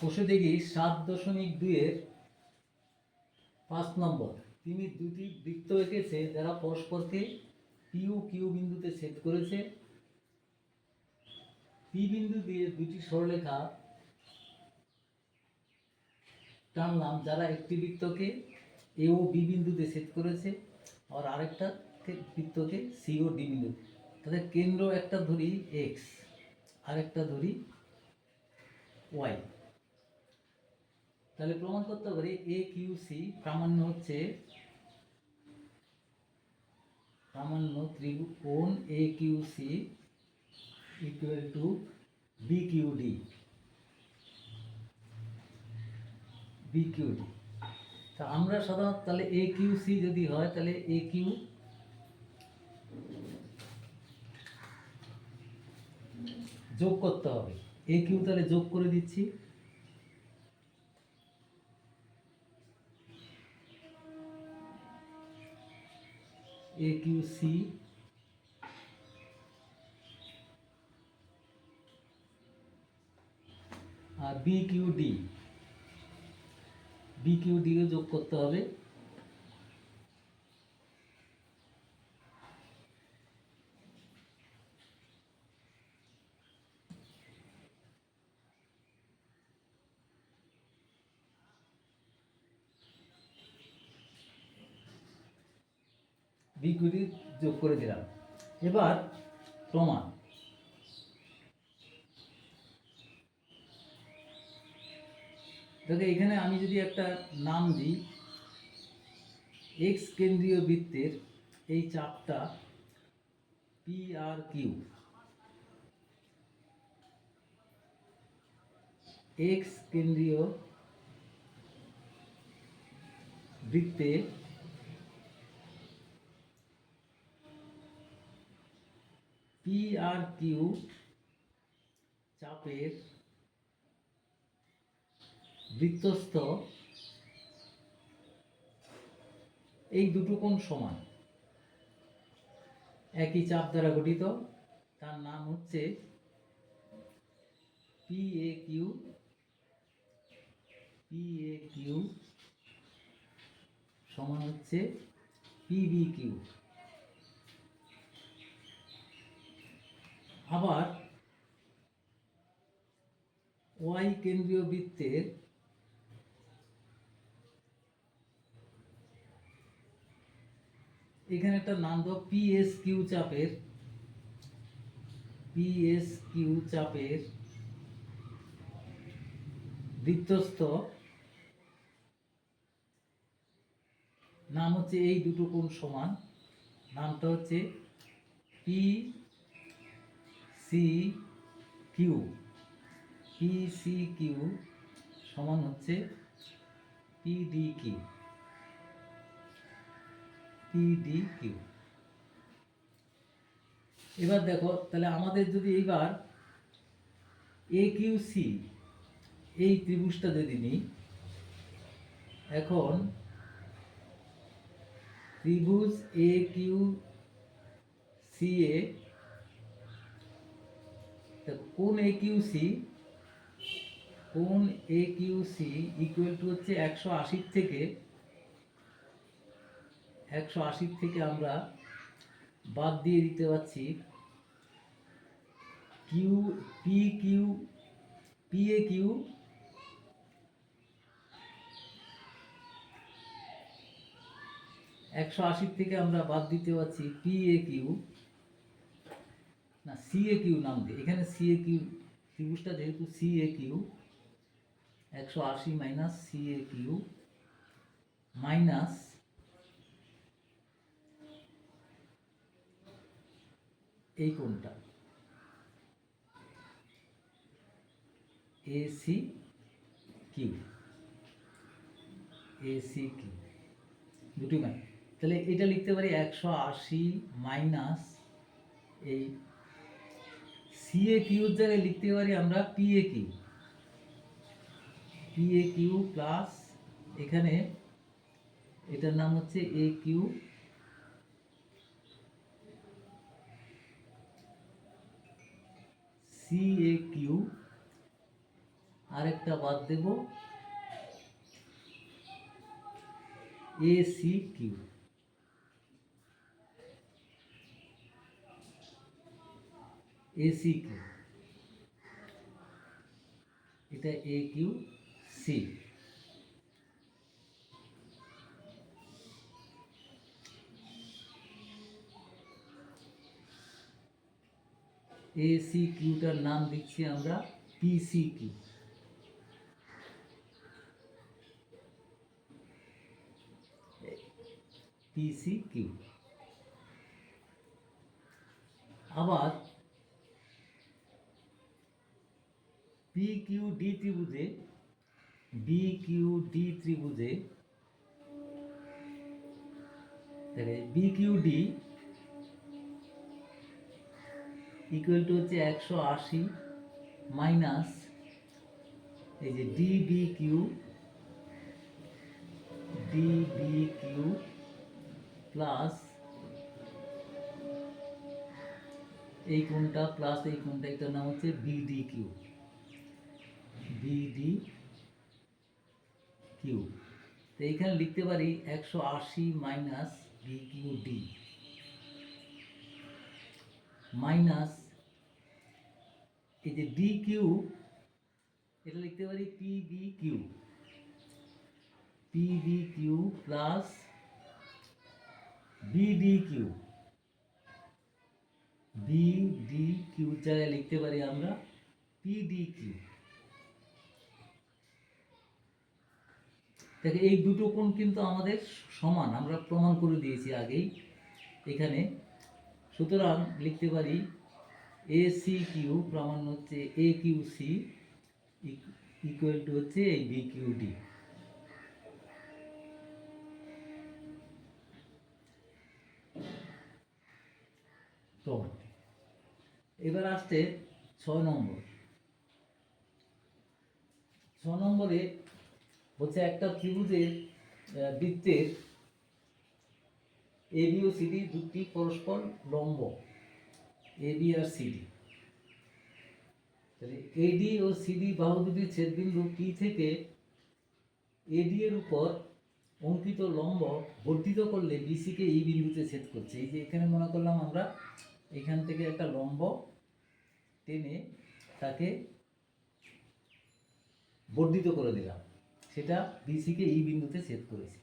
কষে দেখি সাত দশমিক দুইয়ের পাঁচ নম্বর। তিনি দুটি বৃত্ত এঁকেছে যারা পরস্পরকে পিউ কিউ বিন্দুতে ছেদ করেছে। পি বিন্দু দিয়ে দুটি সরলরেখা টানলাম যারা একটি বৃত্তকে এ ও বি বিন্দুতে ছেদ করেছে আর আরেকটা বৃত্তকে সি ও ডি বিন্দু তাদের কেন্দ্র একটা ধরি এক্স আরেকটা ধরি ওয়াই তাহলে প্রমাণ করতে পারি এ কিউ সি প্রামাণ্য হচ্ছে প্রামাণ্য ত্রিভুবন A Q C equal to B Q D B Q D তা আমরা সাধারণত তাহলে এ কিউ সি যদি হয়, তাহলে এ কিউ যোগ করতে হবে। এ কিউ তাহলে যোগ করে দিচ্ছি। A Q C R B Q D B Q deo যোগ করতে হবে বি কিউ ডি যোগ করে দিলাম। এবার প্রমাণ। দেখো, এখানে আমি যদি একটা নাম দিই এক্স কেন্দ্রীয় বৃত্তের এই চাপটা পি আর কিউ এক্স কেন্দ্রীয় বৃত্তে পি আর কিউ চাপের বৃত্তস্থ এই দুটো কোণ সমান। একই চাপ দ্বারা গঠিত, তার নাম হচ্ছে P A Q P A Q সমান হচ্ছে পি বি কিউ আবার ওয়াই কেন্দ্রীয় বৃত্তের এখানে একটা নাম দাও পিএস কিউ চাপের পিএস কিউ চাপের বৃত্তস্থ। নাম হচ্ছে এই দুটো কোণ সমান। নামটা হচ্ছে P C Q P C Q সমান হচ্ছে P D Q P D Q এবার দেখো, তাহলে আমাদের যদি এইবার এ কিউ সি এই ত্রিভুজটা যদি নিই, এখন ত্রিভুজ এ কিউ সি এ কোন এ কিউ সি কোন A Q C equal to হচ্ছে একশো আশির থেকে, একশো আশির থেকে আমরা বাদ দিয়ে দিতে পারছি Q P Q P A Q একশো আশির থেকে আমরা বাদ দিতে পারছি পি এ কিউ না এ কিউ নাম দিয়ে। এখানে সি এ কিউ ত্রিভুজটা যেহেতু সি এ কিউ একশো আশি minus C A Q minus এই কোণটা। A C Q A C Q দুটি মান। তাহলে এটা লিখতে পারি একশো আশি মাইনাস এই সি এ কিউর জায়গায় লিখতে পারি আমরা P A Q P A Q plus এখানে এটার নাম হচ্ছে A Q C A Q আরেকটা বাদ দেব. A C Q A C Q এটা A Q C A C cuter নাম দিচ্ছি আমরা পিসি কিউ পিসি কিউ আবার পি কিউ ডি ত্রিভুজে B Q D ত্রিভুজে B Q D equal to হচ্ছে একশো আশি মাইনাস এই যে D B Q D B Q plus এই কোনটা প্লাস এই কোনটা এটার নাম হচ্ছে বিডি কিউ বিডি কিউ তো এইখানে লিখতে পারি একশো আশি minus B Q D minus এই যে ডি কিউ এটা লিখতে পারি P B Q P B Q plus BD Q BD Q জায়গায় লিখতে পারি আমরা পিডি কিউ দেখো এই দুটো কোণ কিন্তু আমাদের সমান, আমরা প্রমাণ করে দিয়েছি আগেই এখানে। সুতরাং লিখতে পারি এ সি কিউ প্রামাণ্য হচ্ছে A Q C equal to হচ্ছে এই বি কিউ ডি প্রমাণ এবার আসছে ছয় নম্বর। ছ নম্বরে হচ্ছে একটা ত্রিভুজের বৃত্তের এবি ও সিডি দুটি পরস্পর লম্ব এবি আর সিডি তাহলে এডি ও সিডি বাহু দুটির ছেদবিন্দু পি থেকে এডি এর উপর অঙ্কিত লম্ব বর্ধিত করলে বিসিকে এই বিন্দুতে ছেদ করছে। এই যে এখানে মনে করলাম আমরা এখান থেকে একটা লম্ব টেনে তাকে বর্ধিত করে দিলাম। সেটা বিসিকে এই বিন্দুতে ছেদ করেছে।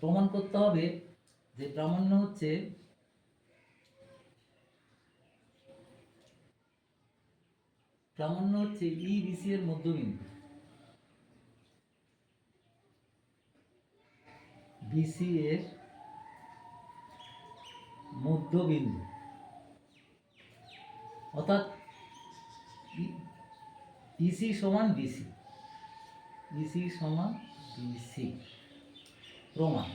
প্রমাণ করতে হবে যে প্রামাণ্য হচ্ছে প্রামাণ্য হচ্ছে ই বিসি এর মধ্যবিন্দু। বিসি এর মধ্যবিন্দু। অর্থাৎ ইসি সমান বিসি ইসি সমান বিসি প্রমাণ।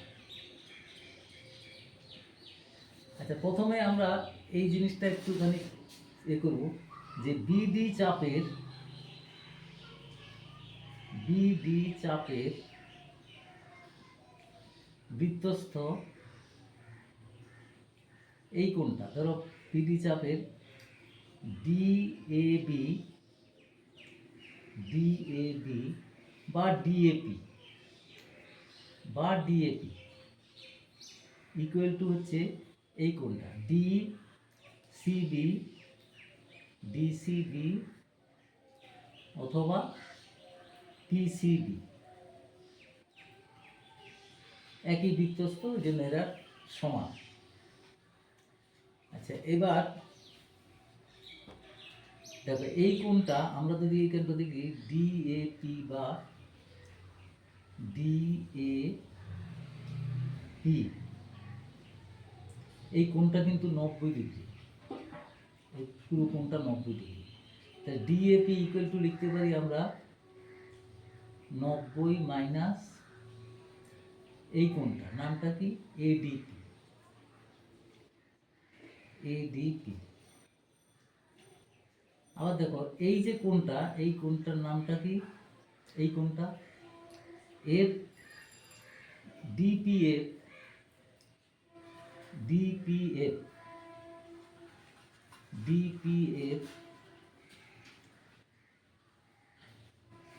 আচ্ছা প্রথমে আমরা এই জিনিসটা একটুখানি এ করব যে বিডি চাপের বিডি চাপের বৃত্তস্থ এই কোনটা ধরো বিডি চাপের ডিএবি ডিএবি বা ডিএপি বা ডিএপি ইকুয়াল টু হচ্ছে এই কোনটা ডি সিবি ডিসিবি অথবা পিসিবি একই বৃত্তস্থ যে এরা সমান। আচ্ছা এবার দেখো, এই কোণটা আমরা যদি এখানটা দেখি ডিএপি বা ডিএপি এই কোণটা কিন্তু নব্বই ডিগ্রি। এই পুরো কোণটা নব্বই ডিগ্রি। তাই ডিএপি ইকুয়াল টু লিখতে পারি আমরা নব্বই মাইনাস এই কোণটা। নামটা কি? এডিপি এডিপি আবার দেখো, এই যে কোণটা, এই কোণটার নামটা কি? এই কোণটা? এর DPF DPF DPF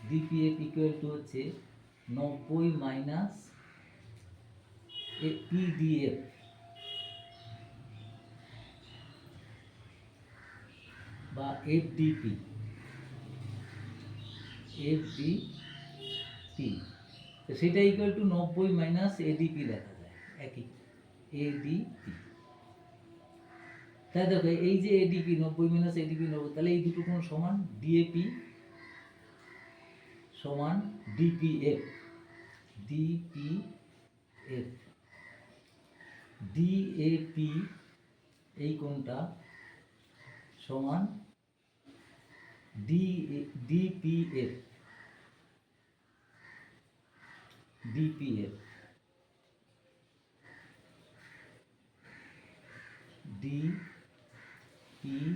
DPF equal to হচ্ছে নব্বই মাইনাস পিডিএফ বা এফডিপি এফডিপি তো সেটা ইকুয়াল টু নব্বই মাইনাস এডিপি লেখা যায়। একই। এডিপি তাই দেখো, এই যে এডিপি নব্বই মাইনাস এডিপি নব্বই, তাহলে এই দুটো কোন সমান? ডিএপি সমান ডিপিএফ ডিপিএফ ডিএপি এই কোনটা? সমান ডিপিএফ ডিপিএফ ডিপিএফ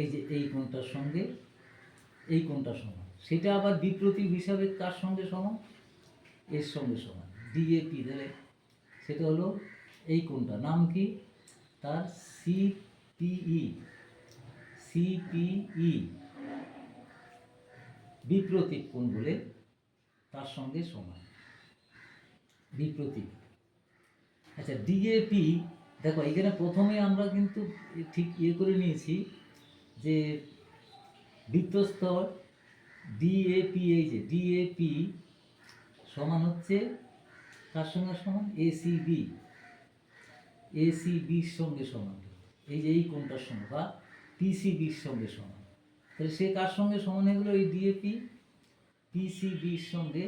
এই যে এই কোণটার সঙ্গে, এই কোণটা সমান। সেটা আবার বিপ্রতীক হিসাবে কার সঙ্গে সমান? এর সঙ্গে সমান। ডিএপি তাহলে সেটা হলো এই কোণটা। নাম কি? তার সি সিপিই সিপিই বিপ্রতীক কোণ বলে তার সঙ্গে সমান। বিপ্রতীক। আচ্ছা ডিএপি দেখো, এখানে প্রথমে আমরা কিন্তু ঠিক ইয়ে করে নিয়েছি যে বৃত্তস্তর ডিএপি এই যে ডিএপি সমান হচ্ছে কার সঙ্গে সমান? এসিবি এসিবির সঙ্গে সমান। এই যে এই কোনটার সঙ্গে বা পিসিবির সঙ্গে সমান। তাহলে সে কার সঙ্গে সমান হয়ে গেলো? এই ডিএপি পিসিবির সঙ্গে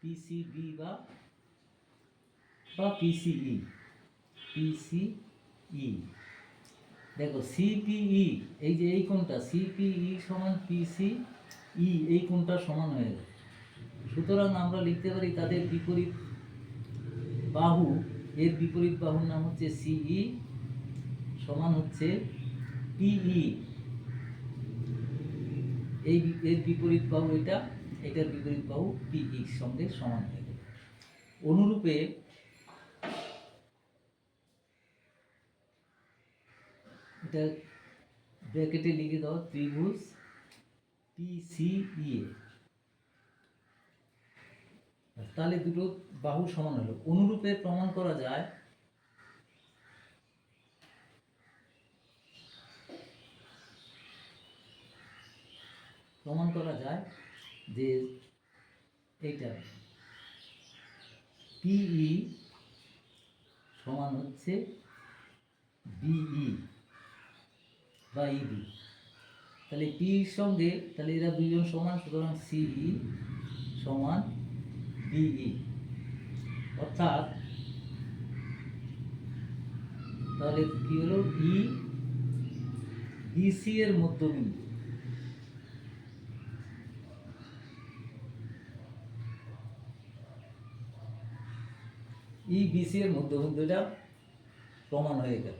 পিসিবি বা বা পিসিই পিসিই দেখো সিপিই এই যে এই কোনটা সিপিই সমান পিসিই এই কোনটা সমান হয়ে গেল। সুতরাং আমরা লিখতে পারি তাদের বিপরীত বাহু, এর বিপরীত বাহুর নাম হচ্ছে সিই সমান হচ্ছে পিই এই এর বিপরীত বাহু এটা, এটার বিপরীত বাহু পিই সঙ্গে সমান হয়ে গেল। অনুরূপে এটা ব্র্যাকেটে লিখে দাও, ত্রিভুজ পিসিইএ তাহলে দুটো বাহু সমান হলো। অনুরূপে প্রমাণ করা যায় প্রমাণ করা যায় যে এইটা পিই সমান হচ্ছে বিই বা ইবি তাহলে পির সঙ্গে, তাহলে এরা দুজন সমান, সুতরাং সিই সমান বিই অর্থাৎ, তাহলে কি হলো? ই বিসি এর মধ্যবিন্দু। ই বিসি এর মধ্যবিন্দুটা প্রমাণ হয়ে গেল।